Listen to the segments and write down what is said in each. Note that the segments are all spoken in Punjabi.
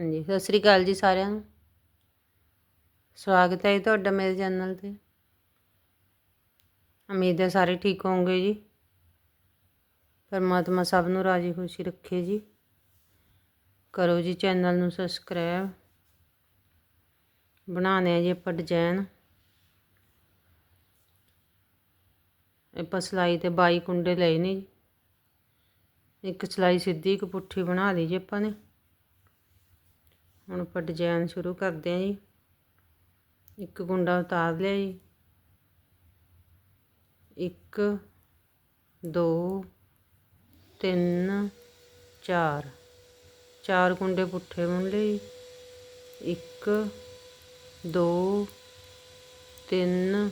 ਹਾਂਜੀ, ਸਤਿ ਸ੍ਰੀ ਅਕਾਲ ਜੀ ਸਾਰਿਆਂ ਨੂੰ। ਸਵਾਗਤ ਹੈ ਜੀ ਤੁਹਾਡਾ ਮੇਰੇ ਚੈਨਲ ਤੇ। ਉਮੀਦ ਹੈ ਸਾਰੇ ਠੀਕ ਹੋਵੋਗੇ ਜੀ। ਪਰਮਾਤਮਾ ਸਭ ਨੂੰ ਰਾਜੀ ਖੁਸ਼ੀ ਰੱਖੇ ਜੀ। ਕਰੋ ਜੀ ਚੈਨਲ ਨੂੰ ਸਬਸਕ੍ਰਾਈਬ। ਬਣਾਉਣੇ ਆ ਜੀ ਆਪਾਂ ਡਿਜ਼ਾਈਨ ਆਪਾਂ ਸਲਾਈ ਤੇ 22 ਕੁੰਡੇ ਲਏ ਨੇ ਜੀ। ਇੱਕ ਸਲਾਈ ਸਿੱਧੀ, ਇੱਕ ਪੁੱਠੀ ਬਣਾ ਲਈ ਜੀ ਆਪਾਂ ਨੇ। ਹੁਣ ਆਪਾਂ ਡਿਜ਼ਾਈਨ ਸ਼ੁਰੂ ਕਰਦੇ ਹਾਂ ਜੀ। ਇੱਕ ਗੁੰਡਾ ਉਤਾਰ ਲਿਆ ਜੀ। ਇੱਕ, ਦੋ, ਤਿੰਨ, ਚਾਰ। ਚਾਰ ਕੁੰਡੇ ਪੁੱਠੇ ਬੁਣ ਲਏ ਇੱਕ, ਦੋ, ਤਿੰਨ,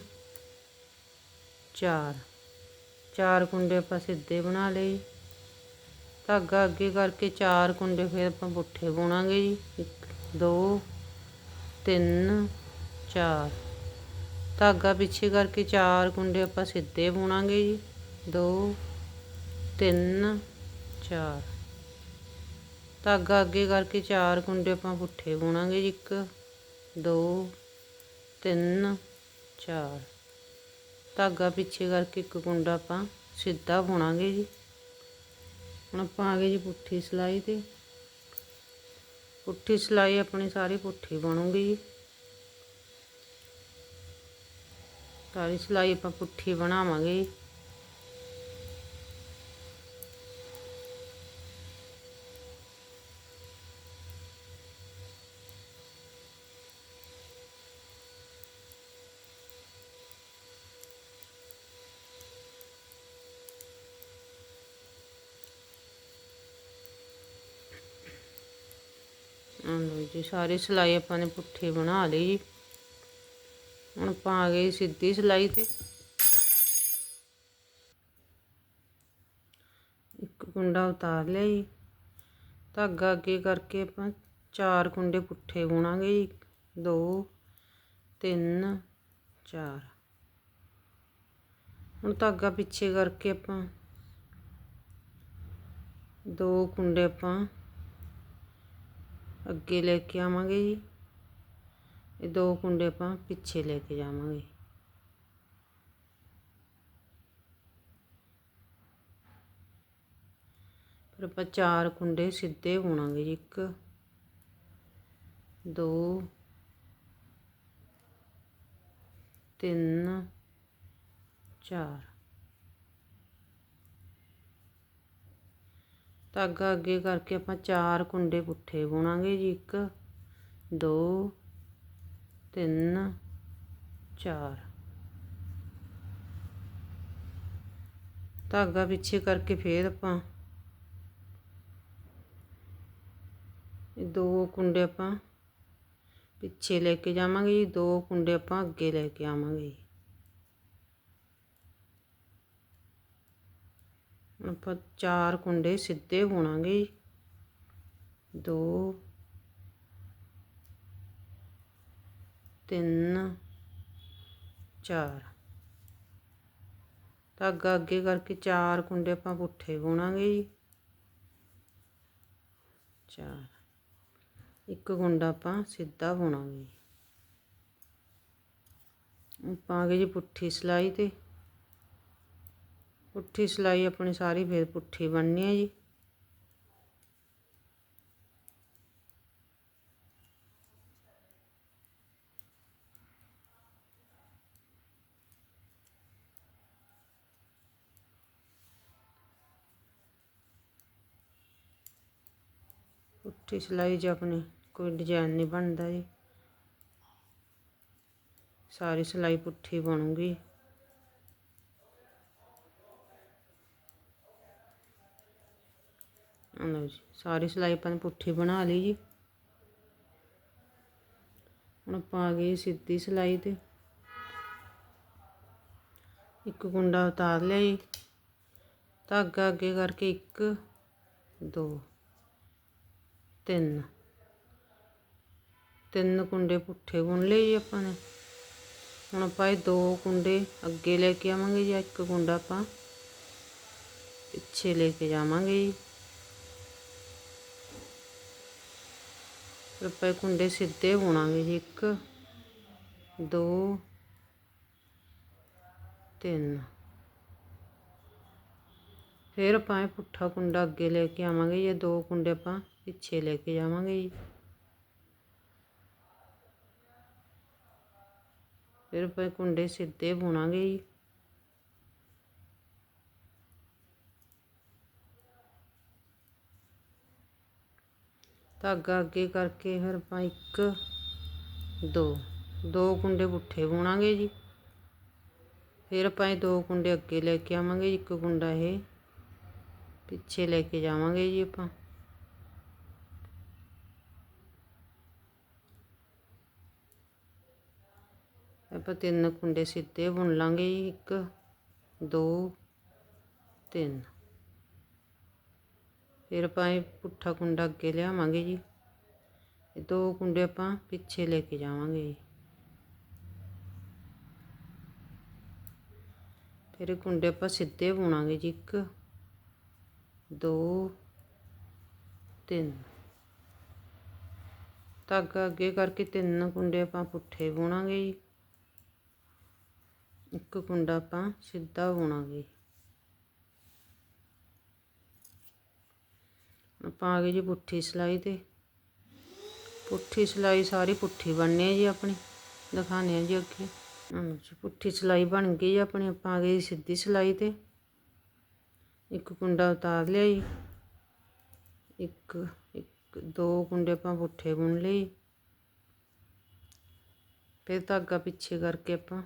ਚਾਰ। ਚਾਰ ਕੁੰਡੇ ਆਪਾਂ ਸਿੱਧੇ ਬਣਾ ਲਏ ਧਾਗਾ ਅੱਗੇ ਕਰਕੇ ਚਾਰ ਕੁੰਡੇ ਫਿਰ ਆਪਾਂ ਪੁੱਠੇ ਬੁਣਾਂਗੇ ਜੀ। ਇੱਕ ਦੋ, ਤਿੰਨ, ਚਾਰ। ਧਾਗਾ ਪਿੱਛੇ ਕਰਕੇ ਚਾਰ ਕੁੰਡੇ ਆਪਾਂ ਸਿੱਧੇ ਬੁਣਾਂਗੇ ਜੀ। ਦੋ, ਤਿੰਨ, ਚਾਰ। ਧਾਗਾ ਅੱਗੇ ਕਰਕੇ ਚਾਰ ਕੁੰਡੇ ਆਪਾਂ ਪੁੱਠੇ ਬੁਣਾਂਗੇ ਜੀ ਇੱਕ, ਦੋ, ਤਿੰਨ, ਚਾਰ। ਧਾਗਾ ਪਿੱਛੇ ਕਰਕੇ ਇੱਕ ਕੁੰਡਾ ਆਪਾਂ ਸਿੱਧਾ ਬੁਣਾਂਗੇ ਜੀ। ਹੁਣ ਆਪਾਂ ਆ ਗਏ ਜੀ ਪੁੱਠੀ ਸਿਲਾਈ ਤੇ। ਪੁੱਠੀ ਸਿਲਾਈ ਆਪਣੀ ਸਾਰੀ ਪੁੱਠੀ ਬਣੂਗੀ। ਸਾਰੀ ਸਿਲਾਈ ਆਪਾਂ ਪੁੱਠੀ ਬਣਾਵਾਂਗੇ। ਲਓ ਜੀ, ਸਾਰੀ ਸਿਲਾਈ ਆਪਾਂ ਨੇ ਪੁੱਠੀ ਬਣਾ ਲਈ ਜੀ। ਹੁਣ ਆਪਾਂ ਆ ਗਏ ਸਿੱਧੀ ਸਿਲਾਈ ਤੇ। ਇੱਕ ਕੁੰਡਾ ਉਤਾਰ ਲਿਆ ਜੀ। ਧਾਗਾ ਅੱਗੇ ਕਰਕੇ ਆਪਾਂ ਚਾਰ ਕੁੰਡੇ ਪੁੱਠੇ ਬੁਣਾਂਗੇ ਜੀ। ਦੋ, ਤਿੰਨ, ਚਾਰ। ਹੁਣ ਧਾਗਾ ਪਿੱਛੇ ਕਰਕੇ ਆਪਾਂ ਦੋ ਕੁੰਡੇ ਆਪਾਂ ਅੱਗੇ ਲੈ ਕੇ ਆਵਾਂਗੇ ਜੀ। ਇਹ ਦੋ ਕੁੰਡੇ ਆਪਾਂ ਪਿੱਛੇ ਲੈ ਕੇ ਜਾਵਾਂਗੇ। ਫਿਰ ਆਪਾਂ ਚਾਰ ਕੁੰਡੇ ਸਿੱਧੇ ਬੁਣਾਂਗੇ ਜੀ, ਇੱਕ, ਦੋ, ਤਿੰਨ, ਚਾਰ। ਧਾਗਾ ਅੱਗੇ ਕਰਕੇ ਆਪਾਂ ਚਾਰ ਕੁੰਡੇ ਪੁੱਠੇ ਬੁਣਾਂਗੇ ਜੀ, ਇੱਕ, ਦੋ, ਤਿੰਨ, ਚਾਰ। ਧਾਗਾ ਪਿੱਛੇ ਕਰਕੇ ਫੇਰ ਆਪਾਂ ਇਹ ਦੋ ਕੁੰਡੇ ਆਪਾਂ ਪਿੱਛੇ ਲੈ ਕੇ ਜਾਵਾਂਗੇ ਜੀ, ਦੋ ਕੁੰਡੇ ਆਪਾਂ ਅੱਗੇ ਲੈ ਕੇ ਆਵਾਂਗੇ ਆਪਾਂ ਚਾਰ ਕੁੰਡੇ ਸਿੱਧੇ ਬੁਣਾਂਗੇ ਦੋ, ਤਿੰਨ, ਚਾਰ। ਧਾਗਾ ਅੱਗੇ ਕਰਕੇ ਚਾਰ ਕੁੰਡੇ ਆਪਾਂ ਪੁੱਠੇ ਬੁਣਾਂਗੇ ਜੀ। ਚਾਰ। ਇੱਕ ਕੁੰਡਾ ਆਪਾਂ ਸਿੱਧਾ ਬੁਣਾਂਗੇ ਆਪਾਂ ਆ ਗਏ ਜੀ ਪੁੱਠੀ ਸਿਲਾਈ ਤੇ। ਪੁੱਠੀ ਸਿਲਾਈ ਆਪਣੀ ਸਾਰੀ ਫੇਰ ਪੁੱਠੀ ਬਣਨੀ ਹੈ ਜੀ। ਪੁੱਠੀ ਸਿਲਾਈ 'ਚ ਆਪਣੀ ਕੋਈ ਡਿਜ਼ਾਈਨ ਨਹੀਂ ਬਣਦਾ ਜੀ। ਸਾਰੀ ਸਿਲਾਈ ਪੁੱਠੀ ਬਣੂਗੀ। ਲਓ ਜੀ। ਸਾਰੀ ਸਿਲਾਈ ਆਪਾਂ ਨੇ ਪੁੱਠੀ ਬਣਾ ਲਈ ਜੀ। ਹੁਣ ਆਪਾਂ ਆ ਗਏ ਸਿੱਧੀ ਸਿਲਾਈ ਤੇ। ਇੱਕ ਕੁੰਡਾ ਉਤਾਰ ਲਿਆ ਜੀ। ਧਾਗਾ ਅੱਗੇ ਕਰਕੇ ਇੱਕ, ਦੋ, ਤਿੰਨ। ਤਿੰਨ ਕੁੰਡੇ ਪੁੱਠੇ ਬੁਣ ਲਏ ਜੀ ਆਪਾਂ ਨੇ। ਹੁਣ ਆਪਾਂ ਇਹ ਦੋ ਕੁੰਡੇ ਅੱਗੇ ਲੈ ਕੇ ਆਵਾਂਗੇ ਜੀ ਇੱਕ ਕੁੰਡਾ ਆਪਾਂ ਪਿੱਛੇ ਲੈ ਕੇ ਜਾਵਾਂਗੇ ਜੀ। ਆਪਾਂ ਇਹ ਕੁੰਡੇ ਸਿੱਧੇ ਬੁਣਾਂਗੇ ਜੀ ਇੱਕ, ਦੋ, ਤਿੰਨ। ਫਿਰ ਆਪਾਂ ਇਹ ਪੁੱਠਾ ਕੁੰਡਾ ਅੱਗੇ ਲੈ ਕੇ ਆਵਾਂਗੇ ਇਹ ਦੋ ਕੁੰਡੇ ਆਪਾਂ ਪਿੱਛੇ ਲੈ ਕੇ ਜਾਵਾਂਗੇ ਜੀ। ਫਿਰ ਆਪਾਂ ਇਹ ਕੁੰਡੇ ਸਿੱਧੇ ਬੁਣਾਂਗੇ ਜੀ। ਧਾਗਾ ਅੱਗੇ ਕਰਕੇ ਫਿਰ ਆਪਾਂ ਇੱਕ, ਦੋ। ਦੋ ਕੁੰਡੇ ਪੁੱਠੇ ਬੁਣਾਂਗੇ ਜੀ। ਫਿਰ ਆਪਾਂ ਇਹ ਦੋ ਕੁੰਡੇ ਅੱਗੇ ਲੈ ਕੇ ਆਵਾਂਗੇ ਇੱਕ ਕੁੰਡਾ ਇਹ ਪਿੱਛੇ ਲੈ ਕੇ ਜਾਵਾਂਗੇ ਜੀ ਆਪਾਂ। ਆਪਾਂ ਤਿੰਨ ਕੁੰਡੇ ਸਿੱਧੇ ਬੁਣ ਲਾਂਗੇ ਜੀ, ਇੱਕ, ਦੋ, ਤਿੰਨ। ਫਿਰ ਆਪਾਂ ਇਹ ਪੁੱਠਾ ਕੁੰਡਾ ਅੱਗੇ ਲਿਆਵਾਂਗੇ ਜੀ। ਇਹ ਦੋ ਕੁੰਡੇ ਆਪਾਂ ਪਿੱਛੇ ਲੈ ਕੇ ਜਾਵਾਂਗੇ ਜੀ। ਫਿਰ ਇਹ ਕੁੰਡੇ ਆਪਾਂ ਸਿੱਧੇ ਬੁਣਾਂਗੇ ਜੀ ਇੱਕ, ਦੋ, ਤਿੰਨ। ਧਾਗਾ ਅੱਗੇ ਕਰਕੇ ਤਿੰਨ ਕੁੰਡੇ ਆਪਾਂ ਪੁੱਠੇ ਬੁਣਾਂਗੇ ਜੀ। ਇੱਕ ਕੁੰਡਾ ਆਪਾਂ ਸਿੱਧਾ ਬੁਣਾਂਗੇ। ਆਪਾਂ ਆ ਗਏ ਜੀ ਪੁੱਠੀ ਸਿਲਾਈ ਤੇ। ਪੁੱਠੀ ਸਿਲਾਈ ਸਾਰੀ ਪੁੱਠੀ ਬਣਨੀ ਹੈ ਜੀ ਆਪਣੀ। ਦਿਖਾਣੇ ਆ ਜੀ ਅੱਗੇ। ਹਾਂਜੀ ਪੁੱਠੀ ਸਿਲਾਈ ਬਣ ਗਈ ਜੀ ਆਪਣੀ। ਆਪਾਂ ਆ ਗਏ ਜੀ ਸਿੱਧੀ ਸਿਲਾਈ ਤੇ। ਇੱਕ ਕੁੰਡਾ ਉਤਾਰ ਲਿਆ ਜੀ। ਇੱਕ ਇੱਕ, ਦੋ ਕੁੰਡੇ ਆਪਾਂ ਪੁੱਠੇ ਬੁਣ ਲਈ ਫਿਰ ਧਾਗਾ ਪਿੱਛੇ ਕਰਕੇ ਆਪਾਂ।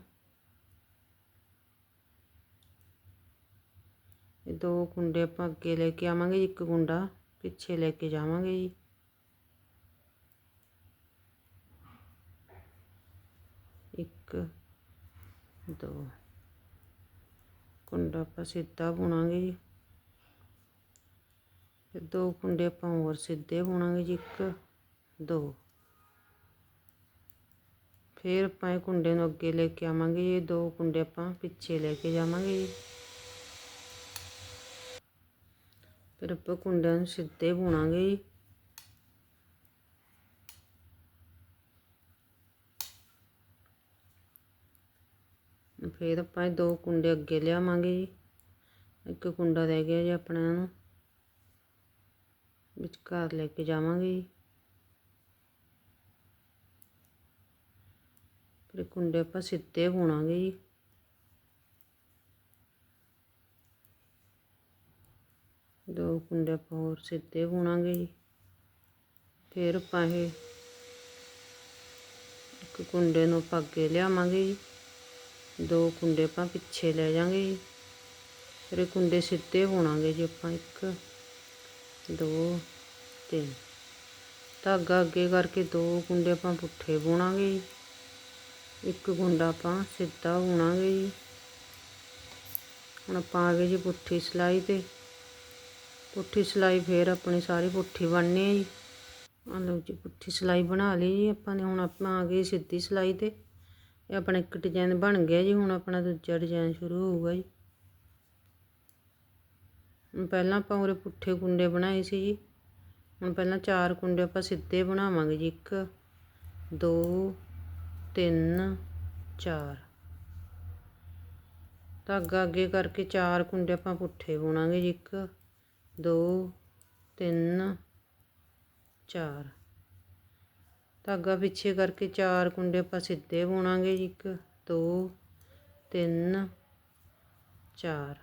ਇਹ ਦੋ ਕੁੰਡੇ ਆਪਾਂ ਅੱਗੇ ਲੈ ਕੇ ਆਵਾਂਗੇ ਇੱਕ ਕੁੰਡਾ। ਪਿੱਛੇ ਲੈ ਕੇ ਜਾਵਾਂਗੇ ਜੀ ਇੱਕ ਦੋ ਕੁੰਡਾ ਆਪਾਂ ਸਿੱਧਾ ਬੁਣਾਂਗੇ ਜੀ ਫਿਰ ਦੋ ਕੁੰਡੇ ਆਪਾਂ ਹੋਰ ਸਿੱਧੇ ਬੁਣਾਂਗੇ ਜੀ ਇੱਕ ਦੋ ਫਿਰ ਆਪਾਂ ਇਹ ਕੁੰਡੇ ਨੂੰ ਅੱਗੇ ਲੈ ਕੇ ਆਵਾਂਗੇ ਇਹ ਦੋ ਕੁੰਡੇ ਆਪਾਂ ਪਿੱਛੇ ਲੈ ਕੇ ਜਾਵਾਂਗੇ ਜੀ ਫਿਰ ਆਪਾਂ ਕੁੰਡਿਆਂ ਨੂੰ ਸਿੱਧੇ ਬੁਣਾਂਗੇ ਜੀ। ਫਿਰ ਆਪਾਂ ਦੋ ਕੁੰਡੇ ਅੱਗੇ ਲਿਆਵਾਂਗੇ ਜੀ। ਇੱਕ ਕੁੰਡਾ ਰਹਿ ਗਿਆ ਜੀ ਆਪਣਾ ਨੂੰ ਵਿਚਕਾਰ ਲੈ ਕੇ ਜਾਵਾਂਗੇ ਜੀ। ਫਿਰ ਕੁੰਡੇ ਆਪਾਂ ਸਿੱਧੇ ਬੁਣਾਂਗੇ ਜੀ। ਦੋ ਕੁੰਡੇ ਆਪਾਂ ਹੋਰ ਸਿੱਧੇ ਬੁਣਾਂਗੇ ਜੀ। ਫਿਰ ਆਪਾਂ ਇਹ ਇੱਕ ਕੁੰਡੇ ਨੂੰ ਆਪਾਂ ਅੱਗੇ ਲਿਆਵਾਂਗੇ ਜੀ। ਦੋ ਕੁੰਡੇ ਆਪਾਂ ਪਿੱਛੇ ਲੈ ਜਾਾਂਗੇ ਜੀ। ਫਿਰ ਇਹ ਕੁੰਡੇ ਸਿੱਧੇ ਬੁਣਾਂਗੇ ਜੀ ਆਪਾਂ ਇੱਕ, ਦੋ, ਤਿੰਨ। ਧਾਗਾ ਅੱਗੇ ਕਰਕੇ ਦੋ ਕੁੰਡੇ ਆਪਾਂ ਪੁੱਠੇ ਬੁਣਾਂਗੇ ਜੀ। ਇੱਕ ਕੁੰਡਾ ਆਪਾਂ ਸਿੱਧਾ ਬੁਣਾਂਗੇ ਜੀ। ਹੁਣ ਆਪਾਂ ਆ ਗਏ ਜੀ ਪੁੱਠੀ ਸਿਲਾਈ ਤੇ। ਪੁੱਠੀ ਸਿਲਾਈ ਫੇਰ ਆਪਣੀ ਸਾਰੀ ਪੁੱਠੀ ਬਣਨੀ ਹੈ ਜੀ। ਆ ਲਓ ਜੀ, ਪੁੱਠੀ ਸਿਲਾਈ ਬਣਾ ਲਈ ਜੀ ਆਪਾਂ ਨੇ, ਹੁਣ ਆਪਾਂ ਆ ਗਏ ਸਿੱਧੀ ਸਿਲਾਈ ਤੇ। ਇਹ ਆਪਣਾ ਇੱਕ ਡਿਜ਼ਾਈਨ ਬਣ ਗਿਆ ਜੀ, ਹੁਣ ਆਪਣਾ ਦੂਜਾ ਡਿਜ਼ਾਈਨ ਸ਼ੁਰੂ ਹੋਊਗਾ ਜੀ। ਪਹਿਲਾਂ ਆਪਾਂ ਉਰੇ ਪੁੱਠੇ ਕੁੰਡੇ ਬਣਾਏ ਸੀ ਜੀ। ਹੁਣ ਪਹਿਲਾਂ ਚਾਰ ਕੁੰਡੇ ਆਪਾਂ ਸਿੱਧੇ ਬਣਾਵਾਂਗੇ ਜੀ, ਇੱਕ, ਦੋ, ਤਿੰਨ, ਚਾਰ। ਧਾਗਾ ਅੱਗੇ ਕਰਕੇ ਚਾਰ ਕੁੰਡੇ ਆਪਾਂ ਪੁੱਠੇ ਬੁਣਾਂਗੇ ਜੀ, ਇੱਕ ਦੋ, ਤਿੰਨ, ਚਾਰ। ਧਾਗਾ ਪਿੱਛੇ ਕਰਕੇ ਚਾਰ ਕੁੰਡੇ ਆਪਾਂ ਸਿੱਧੇ ਬੁਣਾਂਗੇ ਜੀ, ਇੱਕ, ਦੋ, ਤਿੰਨ, ਚਾਰ।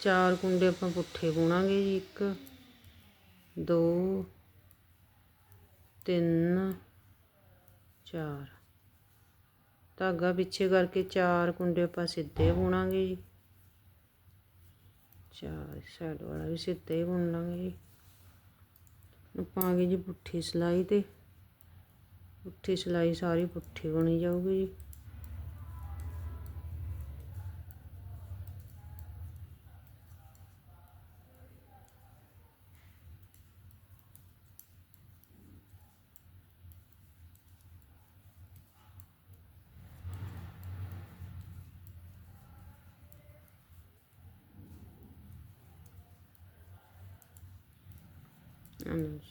ਚਾਰ ਕੁੰਡੇ ਆਪਾਂ ਪੁੱਠੇ ਬੁਣਾਂਗੇ ਜੀ, ਇੱਕ, ਦੋ, ਤਿੰਨ, ਚਾਰ। ਧਾਗਾ ਪਿੱਛੇ ਕਰਕੇ ਚਾਰ ਕੁੰਡੇ ਆਪਾਂ ਸਿੱਧੇ ਬੁਣਾਂਗੇ ਜੀ। ਚਾਰ ਸਾਈਡ ਵਾਲਾ ਵੀ ਸਿੱਧੇ ਹੀ ਬੁਣ ਲਾਂਗੇ ਜੀ। ਆਪਾਂ ਆ ਗਏ ਜੀ ਪੁੱਠੀ ਸਿਲਾਈ ਤੇ। ਪੁੱਠੀ ਸਿਲਾਈ ਸਾਰੀ ਪੁੱਠੀ ਬਣੀ ਜਾਊਗੀ ਜੀ।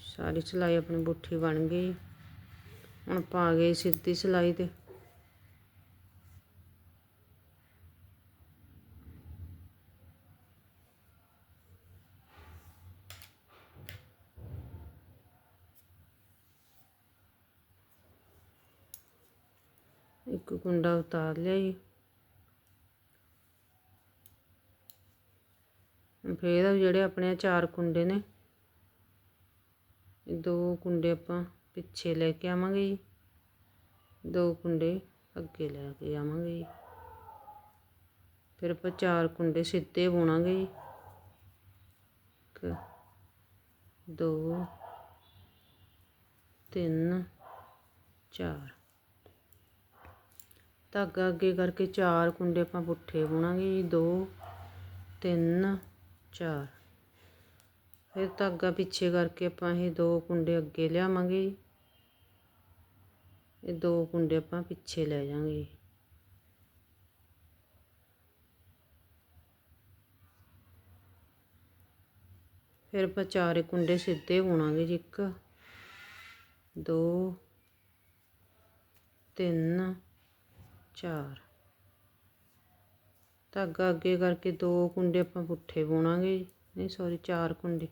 ਸਾਰੀ ਸਿਲਾਈ ਆਪਣੀ ਬੁੱਠੀ ਬਣ ਗਈ। ਹੁਣ ਪਾ ਗਏ ਸਿੱਧੀ ਸਿਲਾਈ ਤੇ। ਇੱਕ ਕੁੰਡਾ ਉਤਾਰ ਲਿਆ ਜੀ। ਫਿਰ ਜਿਹੜੇ ਆਪਣੇ ਚਾਰ ਕੁੰਡੇ ਨੇ ਦੋ ਕੁੰਡੇ ਆਪਾਂ ਪਿੱਛੇ ਲੈ ਕੇ ਆਵਾਂਗੇ ਜੀ। ਦੋ ਕੁੰਡੇ ਅੱਗੇ ਲੈ ਕੇ ਆਵਾਂਗੇ ਜੀ। ਫਿਰ ਆਪਾਂ ਚਾਰ ਕੁੰਡੇ ਸਿੱਧੇ ਬੁਣਾਂਗੇ ਜੀ। ਇੱਕ, ਦੋ, ਤਿੰਨ, ਚਾਰ। ਧਾਗਾ ਅੱਗੇ ਕਰਕੇ ਚਾਰ ਕੁੰਡੇ ਆਪਾਂ ਪੁੱਠੇ ਬੁਣਾਂਗੇ ਜੀ। ਦੋ, ਤਿੰਨ, ਚਾਰ। ਫਿਰ ਧਾਗਾ ਪਿੱਛੇ ਕਰਕੇ ਆਪਾਂ ਇਹ ਦੋ ਕੁੰਡੇ ਅੱਗੇ ਲਿਆਵਾਂਗੇ ਜੀ। ਇਹ ਦੋ ਕੁੰਡੇ ਆਪਾਂ ਪਿੱਛੇ ਲੈ ਜਾਵਾਂਗੇ ਜੀ। ਫਿਰ ਆਪਾਂ ਚਾਰੇ ਕੁੰਡੇ ਸਿੱਧੇ ਬੁਣਾਂਗੇ ਜੀ ਇੱਕ, ਦੋ, ਤਿੰਨ, ਚਾਰ। ਧਾਗਾ ਅੱਗੇ ਕਰਕੇ ਦੋ ਕੁੰਡੇ ਆਪਾਂ ਪੁੱਠੇ ਬੁਣਾਂਗੇ ਜੀ। ਨਹੀਂ ਸੌਰੀ ਚਾਰ ਕੁੰਡੇ।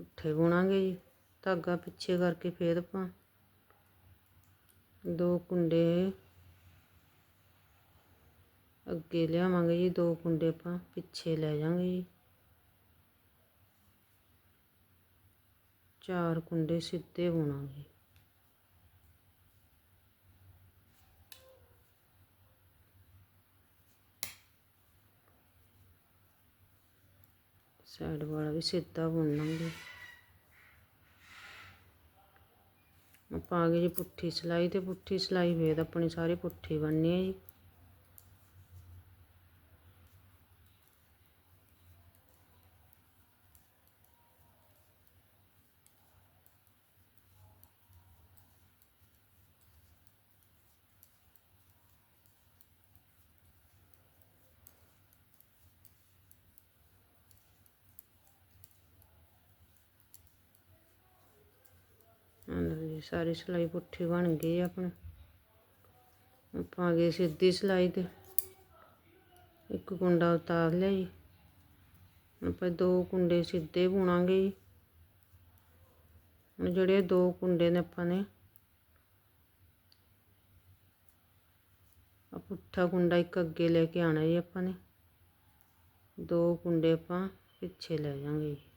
ਪੁੱਠੇ ਬੁਣਾਂਗੇ ਜੀ। ਧਾਗਾ ਪਿੱਛੇ ਕਰਕੇ ਫਿਰ ਆਪਾਂ ਦੋ ਕੁੰਡੇ ਅੱਗੇ ਲਿਆਵਾਂਗੇ ਜੀ। ਦੋ ਕੁੰਡੇ ਆਪਾਂ ਪਿੱਛੇ ਲੈ ਜਾਵਾਂਗੇ ਜੀ। ਚਾਰ ਕੁੰਡੇ ਸਿੱਧੇ ਬੁਣਾਂਗੇ ਸਾਈਡ ਵਾਲਾ ਵੀ ਸਿੱਧਾ ਬੁਣਾਂਗੇ ਆਪਾਂ ਆ ਗਏ ਜੀ ਪੁੱਠੀ ਸਿਲਾਈ ਤੇ ਪੁੱਠੀ ਸਿਲਾਈ ਵੇਦ, ਆਪਣੀ ਸਾਰੀ ਪੁੱਠੀ ਬਣਨੀ ਹੈ ਜੀ ਆਹ ਲਓ ਜੀ ਸਾਰੀ ਸਿਲਾਈ ਪੁੱਠੀ ਬਣ ਗਏ ਆ ਆਪਣੀ। ਆਪਾਂ ਗਏ ਸਿੱਧੀ ਸਿਲਾਈ ਤੇ। ਇੱਕ ਕੁੰਡਾ ਉਤਾਰ ਲਿਆ ਜੀ। ਆਪਾਂ ਦੋ ਕੁੰਡੇ ਸਿੱਧੇ ਬੁਣਾਂਗੇ ਜੀ। ਹੁਣ ਜਿਹੜੇ ਦੋ ਕੁੰਡੇ ਨੇ ਆਪਾਂ ਨੇ ਆ ਪੁੱਠਾ ਕੁੰਡਾ ਇੱਕ ਅੱਗੇ ਲੈ ਕੇ ਆਣਾ ਜੀ ਆਪਾਂ ਨੇ। ਦੋ ਕੁੰਡੇ ਆਪਾਂ ਪਿੱਛੇ ਲੈ ਜਾਵਾਂਗੇ ਜੀ।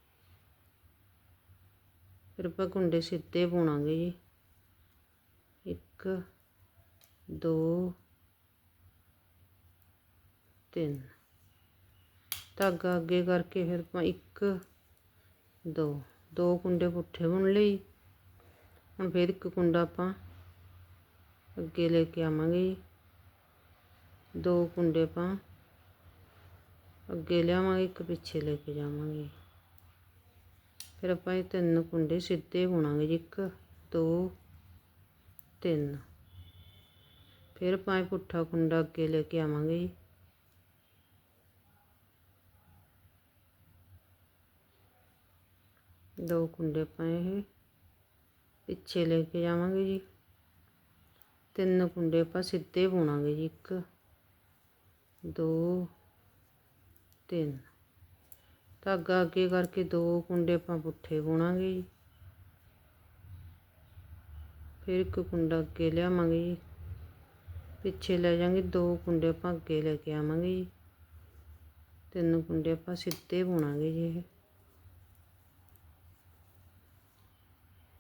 ਫਿਰ ਆਪਾਂ ਕੁੰਡੇ ਸਿੱਧੇ ਬੁਣਾਂਗੇ ਜੀ। ਇੱਕ, ਦੋ, ਤਿੰਨ। ਧਾਗਾ ਅੱਗੇ ਕਰਕੇ ਫਿਰ ਆਪਾਂ ਇੱਕ, ਦੋ। ਦੋ ਕੁੰਡੇ ਪੁੱਠੇ ਬੁਣ ਲਈ ਹੁਣ ਫਿਰ ਇੱਕ ਕੁੰਡਾ ਆਪਾਂ ਅੱਗੇ ਲੈ ਕੇ ਆਵਾਂਗੇ ਜੀ। ਦੋ ਕੁੰਡੇ ਆਪਾਂ ਅੱਗੇ ਲਿਆਵਾਂਗੇ, ਇੱਕ ਪਿੱਛੇ ਲੈ ਕੇ ਜਾਵਾਂਗੇ ਫਿਰ ਆਪਾਂ ਇਹ ਤਿੰਨ ਕੁੰਡੇ ਸਿੱਧੇ ਬੁਣਾਂਗੇ ਜੀ, ਇੱਕ, ਦੋ, ਤਿੰਨ। ਫਿਰ ਆਪਾਂ ਇਹ ਪੁੱਠਾ ਕੁੰਡਾ ਅੱਗੇ ਲੈ ਕੇ ਆਵਾਂਗੇ ਜੀ। ਦੋ ਕੁੰਡੇ ਆਪਾਂ ਇਹ ਪਿੱਛੇ ਲੈ ਕੇ ਜਾਵਾਂਗੇ ਜੀ। ਤਿੰਨ ਕੁੰਡੇ ਆਪਾਂ ਸਿੱਧੇ ਬੁਣਾਂਗੇ ਜੀ, ਇੱਕ, ਦੋ, ਤਿੰਨ। ਧਾਗਾ ਅੱਗੇ ਕਰਕੇ ਦੋ ਕੁੰਡੇ ਆਪਾਂ ਪੁੱਠੇ ਬੁਣਾਂਗੇ ਜੀ। ਫਿਰ ਇੱਕ ਕੁੰਡਾ ਅੱਗੇ ਲਿਆਵਾਂਗੇ ਜੀ। ਪਿੱਛੇ ਲੈ ਜਾਾਂਗੇ ਦੋ ਕੁੰਡੇ ਆਪਾਂ ਅੱਗੇ ਲੈ ਕੇ ਆਵਾਂਗੇ ਜੀ। ਤਿੰਨ ਕੁੰਡੇ ਆਪਾਂ ਸਿੱਧੇ ਬੁਣਾਂਗੇ ਜੀ ਇਹ।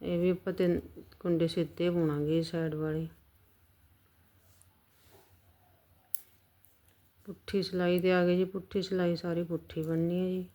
ਇਹ ਵੀ ਆਪਾਂ ਤਿੰਨ ਕੁੰਡੇ ਸਿੱਧੇ ਬੁਣਾਂਗੇ ਸਾਈਡ ਵਾਲੇ। ਪੁੱਠੀ ਸਿਲਾਈ ਤੇ ਆ ਗਏ ਜੀ, ਪੁੱਠੀ ਸਿਲਾਈ ਸਾਰੀ ਪੁੱਠੀ ਬਣਨੀ ਹੈ ਜੀ।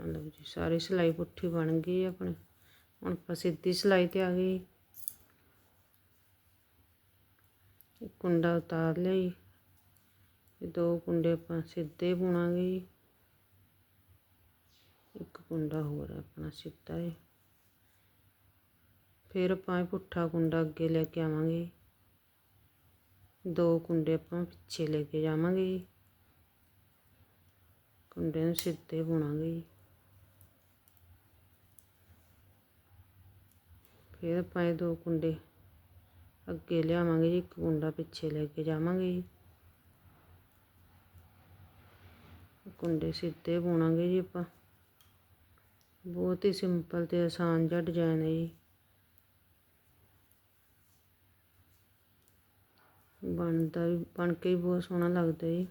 ਆਹ ਲਓ ਜੀ, ਸਾਰੀ ਸਿਲਾਈ ਪੁੱਠੀ ਬਣ ਗਈ ਆਪਣੇ। ਹੁਣ ਆਪਾਂ ਸਿੱਧੀ ਸਿਲਾਈ ਤੇ ਆ ਗਏ। ਇੱਕ ਕੁੰਡਾ ਉਤਾਰ ਲਿਆ ਜੀ। ਇਹ ਦੋ ਕੁੰਡੇ ਆਪਾਂ ਸਿੱਧੇ ਬੁਣਾਂਗੇ ਜੀ। ਇੱਕ ਕੁੰਡਾ ਹੋਰ ਆਪਣਾ ਸਿੱਧਾ ਹੈ ਫਿਰ ਆਪਾਂ ਪੁੱਠਾ ਕੁੰਡਾ ਅੱਗੇ ਲੈ ਕੇ ਆਵਾਂਗੇ। ਦੋ ਕੁੰਡੇ ਆਪਾਂ ਪਿੱਛੇ ਲੈ ਕੇ ਜਾਵਾਂਗੇ ਜੀ। ਕੁੰਡੇ ਨੂੰ ਸਿੱਧੇ ਬੁਣਾਂਗੇ ਫਿਰ ਆਪਾਂ ਇਹ ਦੋ ਕੁੰਡੇ ਅੱਗੇ ਲਿਆਵਾਂਗੇ ਜੀ, ਇੱਕ ਕੁੰਡਾ ਪਿੱਛੇ ਲੈ ਕੇ ਜਾਵਾਂਗੇ ਜੀ। ਕੁੰਡੇ ਸਿੱਧੇ ਬੁਣਾਂਗੇ ਜੀ ਆਪਾਂ। ਬਹੁਤ ਹੀ ਸਿੰਪਲ ਤੇ ਆਸਾਨ ਜਿਹਾ ਡਿਜ਼ਾਈਨ ਹੈ ਜੀ। ਬਣਦਾ ਵੀ, ਬਣ ਕੇ ਵੀ ਬਹੁਤ ਸੋਹਣਾ ਲੱਗਦਾ ਜੀ।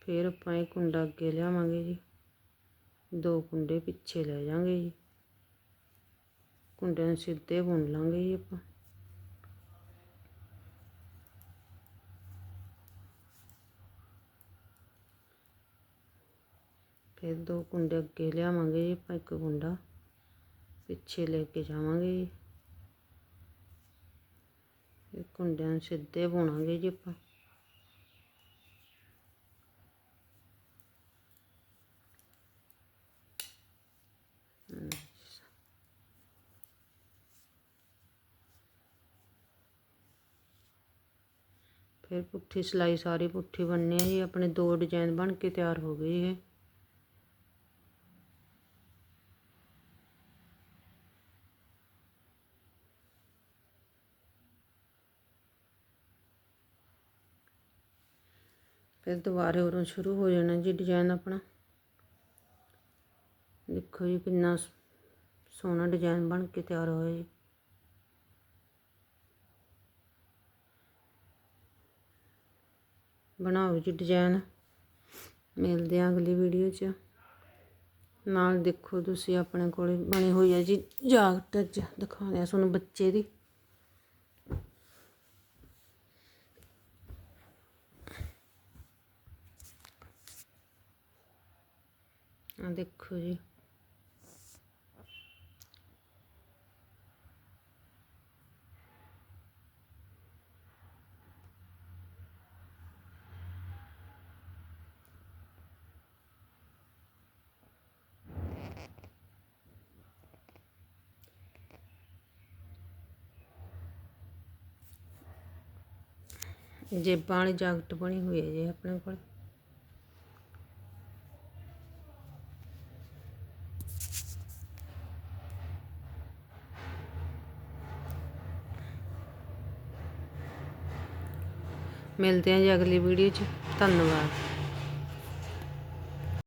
ਫਿਰ ਆਪਾਂ ਇਹ ਕੁੰਡਾ ਅੱਗੇ ਲਿਆਵਾਂਗੇ ਜੀ। ਦੋ ਕੁੰਡੇ ਪਿੱਛੇ ਲੈ ਜਾਵਾਂਗੇ ਜੀ। ਕੁੰਡਿਆਂ ਨੂੰ ਸਿੱਧੇ ਬੁਣ ਲਾਂਗੇ ਜੀ ਆਪਾਂ। ਫਿਰ ਦੋ ਕੁੰਡੇ ਅੱਗੇ ਲਿਆਵਾਂਗੇ ਜੀ ਆਪਾਂ, ਇੱਕ ਕੁੰਡਾ ਪਿੱਛੇ ਲੈ ਕੇ ਜਾਵਾਂਗੇ ਜੀ। ਇਹ ਕੁੰਡਿਆਂ ਨੂੰ ਸਿੱਧੇ ਬੁਣਾਂਗੇ ਜੀ ਆਪਾਂ। ਫਿਰ ਪੁੱਠੀ ਸਿਲਾਈ ਸਾਰੀ ਪੁੱਠੀ ਬਣਨੀ ਹੈ ਜੀ ਆਪਣੇ ਦੋ ਡਿਜ਼ਾਈਨ ਬਣ ਕੇ ਤਿਆਰ ਹੋ ਗਏ ਇਹ ਫਿਰ ਦੁਬਾਰੇ ਉਰੋਂ ਸ਼ੁਰੂ ਹੋ ਜਾਣਾ ਜੀ ਡਿਜ਼ਾਈਨ ਆਪਣਾ ਦੇਖੋ ਜੀ ਕਿੰਨਾ ਸ- ਸੋਹਣਾ ਡਿਜ਼ਾਈਨ ਬਣ ਕੇ ਤਿਆਰ ਹੋਇਆ ਜੀ ਬਣਾਓ ਜੀ ਡਿਜ਼ਾਈਨ ਮਿਲਦੇ ਆ ਅਗਲੀ ਵੀਡੀਓ 'ਚ। ਨਾਲ ਦੇਖੋ ਤੁਸੀਂ ਆਪਣੇ ਕੋਲੇ ਬਣੀ ਹੋਈ ਹੈ ਜੀ ਜਾਕਟ ਅੱਜ ਦਿਖਾਉਂਦੇ ਆ ਤੁਹਾਨੂੰ ਬੱਚੇ ਦੀ। ਆ ਦੇਖੋ ਜੀ। ਜੇਬਾਂ ਵਾਲੀ ਜਾਕਟ ਬਣੀ ਹੋਈ ਹੈ ਜੀ ਆਪਣੇ ਕੋਲ। ਮਿਲਦੇ ਹਾਂ ਜੀ ਅਗਲੀ ਵੀਡੀਓ 'ਚ। ਧੰਨਵਾਦ।